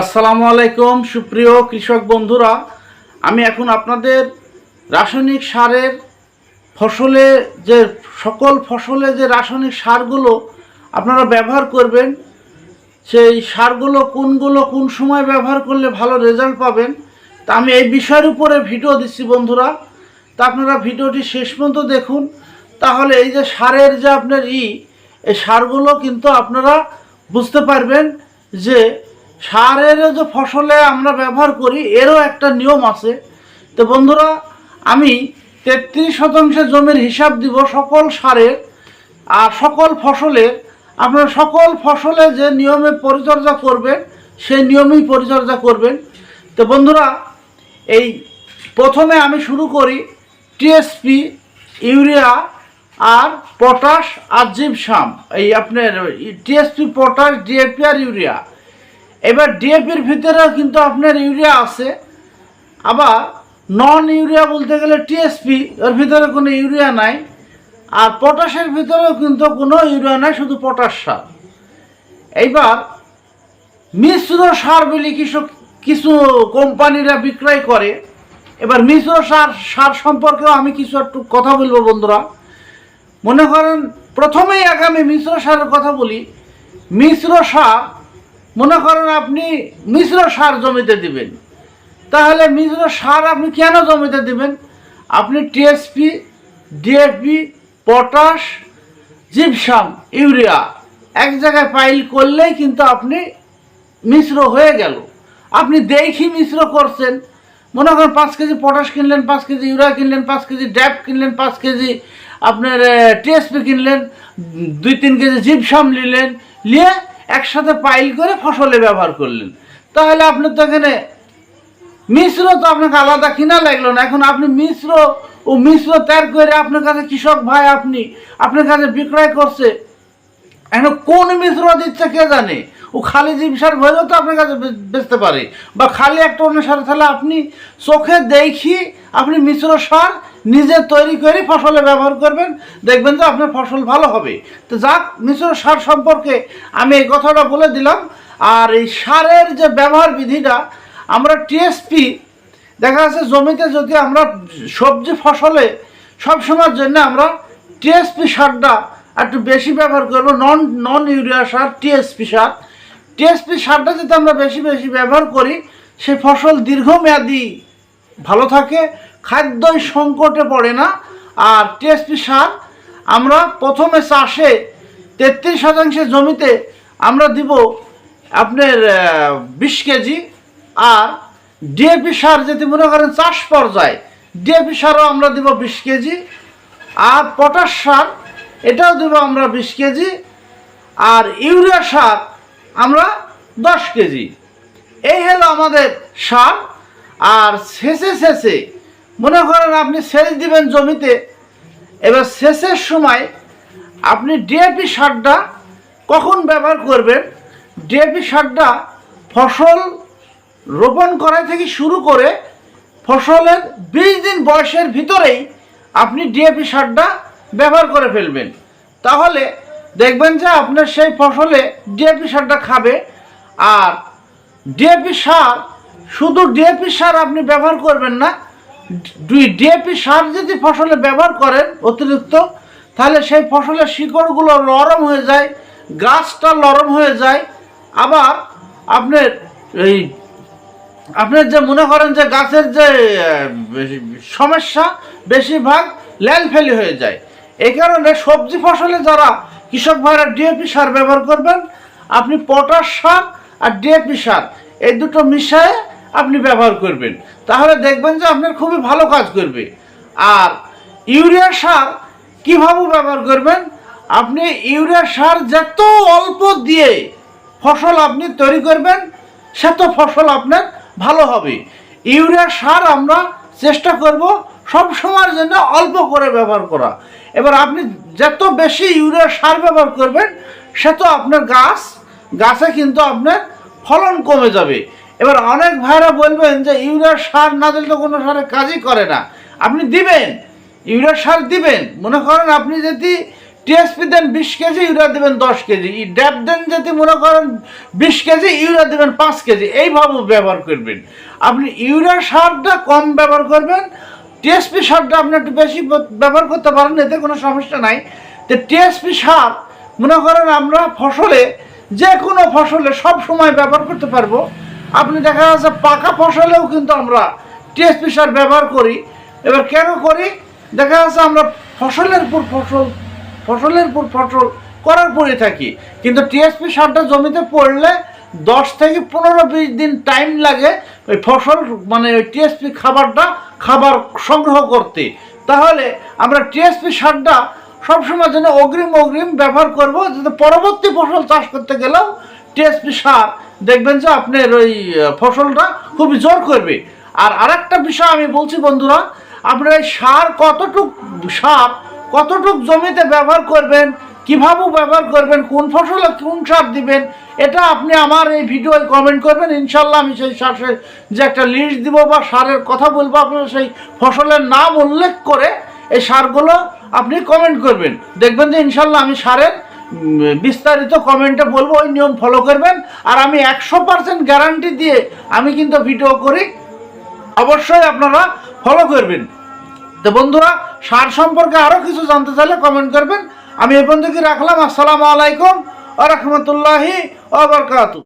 আসসালামু আলাইকুম, সুপ্রিয় কৃষক বন্ধুরা। আমি এখন আপনাদের রাসায়নিক সারের ফসলে যে, সকল ফসলে যে রাসায়নিক সারগুলো আপনারা ব্যবহার করবেন, সেই সারগুলো কোনগুলো কোন সময় ব্যবহার করলে ভালো রেজাল্ট পাবেন, তা আমি এই বিষয়ের উপরে ভিডিও দিচ্ছি বন্ধুরা। তা আপনারা ভিডিওটি শেষ পর্যন্ত দেখুন। তাহলে এই যে সারের যে আপনার ই, এই সারগুলো কিন্তু আপনারা বুঝতে পারবেন যে সারের যে ফসলে আমরা ব্যবহার করি, এরও একটা নিয়ম আছে। তো বন্ধুরা, আমি তেত্রিশ শতাংশ জমির হিসাব দিব সকল সারের, আর সকল ফসলের। আপনারা সকল ফসলে যে নিয়মে পরিচর্যা করবেন, সেই নিয়মেই পরিচর্যা করবেন। তো বন্ধুরা, এই প্রথমে আমি শুরু করি টিএসপি, ইউরিয়া আর পটাশ আর জিপসাম। এই আপনার টিএসপি, পটাশ, ডিএপি আর ইউরিয়া। এবার ডিএপির ভিতরেও কিন্তু আপনার ইউরিয়া আছে। আবার নন ইউরিয়া বলতে গেলে টিএসপি এর ভিতরে কোনো ইউরিয়া নাই। আর পটাশের ভিতরেও কিন্তু কোনো ইউরিয়া নাই, শুধু পটাশ সার। এইবার মিশ্র সার বলে কিছু কিছু কোম্পানিরা বিক্রয় করে। এবার মিশ্র সার সার সম্পর্কেও আমি কিছু একটু কথা বলব বন্ধুরা। মনে করেন, প্রথমেই আগে আমি মিশ্র সারের কথা বলি। মিশ্র সার মনে করেন আপনি মিশ্র সার জমিতে দিবেন। তাহলে মিশ্র সার আপনি কেন জমিতে দিবেন? আপনি TSP, DAP, potash, gypsum, urea এক জায়গায় পাইল করলেই কিন্তু আপনি মিশ্র হয়ে গেল। আপনি দেখি মিশ্র করছেন। মনে করেন পাঁচ কেজি পটাশ কিনলেন, পাঁচ কেজি ইউরিয়া কিনলেন, পাঁচ কেজি ড্যাপ কিনলেন, পাঁচ কেজি আপনার টিএসপি কিনলেন, দুই, তিন কেজি জিপসাম নিলেন, নিয়ে একসাথে পাইল করে ফসলে ব্যবহার করলেন। তাহলে আপনি তো এখানে মিশ্র তো আপনাকে আলাদা কিনা লাগল না। এখন আপনি মিশ্র ও মিশ্র ত্যাগ করে আপনার কাছে কৃষক ভাই আপনি, আপনার কাছে বিক্রয় করছে। এখন কোন মিশ্র দিচ্ছে কে জানে? ও খালি জিপ সার ভরেও তো আপনার কাছে বেচতে পারে। বা খালি একটা অন্য সার তাহলে আপনি চোখে দেখি আপনি মিশ্র সার নিজে তৈরি করে ফসলে ব্যবহার করবেন, দেখবেন যে আপনার ফসল ভালো হবে। তো যাক, মিশ্র সার সম্পর্কে আমি এই কথাটা বলে দিলাম। আর এই সারের যে ব্যবহার বিধিটা, আমরা টিএসপি দেখা যাচ্ছে জমিতে যদি আমরা সবজি ফসলে সবসময়ের জন্য আমরা টিএসপি সারটা একটু বেশি ব্যবহার করব নন নন ইউরিয়া সার টিএসপি সার। টিএসপি সারটা যদি আমরা বেশি বেশি ব্যবহার করি, সেই ফসল দীর্ঘমেয়াদী ভালো থাকে খাদ্যই সংকটে পড়ে না। আর টিএসপি সার, আমরা প্রথমে চাষে তেত্রিশ শতাংশের জমিতে আমরা দিব আপনার বিশ কেজি। আর ডিএপি সার যদি মনে করেন চাষ পর্যায়ে, ডিএপি সারও আমরা দিব বিশ কেজি। আর পটাশ সার, এটাও দেবো আমরা বিশ কেজি। আর ইউরিয়া সার আমরা দশ কেজি। এই হলো আমাদের সার। আর শেষে শেষে মনে করেন আপনি সেচ দিবেন জমিতে, এবার সেচের সময় আপনি ডিএপি সারটা কখন ব্যবহার করবেন? ডিএপি সারটা ফসল রোপণ করা থেকে শুরু করে ফসলের বিশ দিন বয়সের ভিতরেই আপনি ডিএপি সারটা ব্যবহার করে ফেলবেন। তাহলে দেখবেন যে আপনার সেই ফসলে ডিএপি সারটা খাবে, আর ডিএপি সার, শুধু ডিএপি সার আপনি ব্যবহার করবেন না ডিএপি সার যদি ফসলে ব্যবহার করেন অতিরিক্ত, তাহলে সেই ফসলের শিকড়গুলো নরম হয়ে যায়, গাছটা নরম হয়ে যায়। আবার আপনার এই আপনার যে মনে করেন যে গাছের যে সমস্যা বেশিরভাগ ল্যালফেলি হয়ে যায়। এই কারণে সবজি ফসলে যারা কৃষক ভাইরা ডিএপি সার ব্যবহার করবেন, আপনি পটাশ সার আর ডিএপি সার, এই দুটো মিশিয়ে আপনি ব্যবহার করবেন। তাহলে দেখবেন যে আপনার খুবই ভালো কাজ করবে। আর ইউরিয়া সার কীভাবে ব্যবহার করবেন? আপনি ইউরিয়া সার যত অল্প দিয়ে ফসল আপনি তৈরি করবেন, সে তো ফসল আপনার ভালো হবে। ইউরিয়া সার আমরা চেষ্টা করব সব সময়ের জন্য অল্প করে ব্যবহার করা। এবার আপনি যত বেশি ইউরিয়া সার ব্যবহার করবেন, সে তো আপনার গাছ, গাছে কিন্তু আপনার ফলন কমে যাবে। এবার অনেক ভাইরা বলবেন যে ইউরিয়া সার না দিলে তো কোনো সারে কাজই করে না। আপনি দিবেন ইউরিয়া সার দিবেন। মনে করেন আপনি যদি টিএসপি দেন বিশ কেজি, ইউরিয়া দেবেন দশ কেজি। ড্যাপ দেন যদি মনে করেন বিশ কেজি, ইউরিয়া দেবেন পাঁচ কেজি। এইভাবে ব্যবহার করবেন। আপনি ইউরিয়া সারটা কম ব্যবহার করবেন। টিএসপি সারটা আপনি একটু বেশি ব্যবহার করতে পারেন, এতে কোনো সমস্যা নাই। তো টিএসপি সার, মনে করেন আমরা ফসলে যে কোনো ফসলে সব সময় ব্যবহার করতে পারব। আপনি দেখা যাচ্ছে পাকা ফসলেও কিন্তু আমরা টিএসপি সার ব্যবহার করি। এবার কেন করি? দেখা যাচ্ছে আমরা ফসলের পর ফসল, ফসলের পর ফসল করার পরে থাকি। কিন্তু টিএসপি সারটা জমিতে পড়লে দশ থেকে পনেরো বিশ দিন টাইম লাগে ওই ফসল মানে ওই টিএসপি খাবারটা খাবার সংগ্রহ করতে। তাহলে আমরা টিএসপি সারটা সবসময় যেন অগ্রিম অগ্রিম ব্যবহার করব, যাতে পরবর্তী ফসল চাষ করতে গেলেও টিএসপি সার, দেখবেন যে আপনার ওই ফসলটা খুবই জোর করবে। আর আরেকটা বিষয় আমি বলছি বন্ধুরা, আপনার এই সার কতটুক সার, কতটুক জমিতে ব্যবহার করবেন, কীভাবে ব্যবহার করবেন, কোন ফসলে কোন সার দিবেন, এটা আপনি আমার এই ভিডিওয় কমেন্ট করবেন। ইনশাল্লাহ আমি সেই সারের যে একটা লিস্ট দিব বা সারের কথা বলব আপনার সেই ফসলের নাম উল্লেখ করে এই সারগুলো আপনি কমেন্ট করবেন। দেখবেন যে ইনশাল্লাহ আমি সারের বিস্তারিত কমেন্টে বলব, ওই নিয়ম ফলো করবেন। আর আমি একশো পারসেন্ট গ্যারান্টি দিয়ে আমি কিন্তু ভিডিও করি। অবশ্যই আপনারা ফলো করবেন। তো বন্ধুরা, সার সম্পর্কে আরও কিছু জানতে চাইলে কমেন্ট করবেন। আমি এ পর্যন্ত রাখলাম? আসসালামু আলাইকুম আ রহমতুল্লাহি আবরকাতু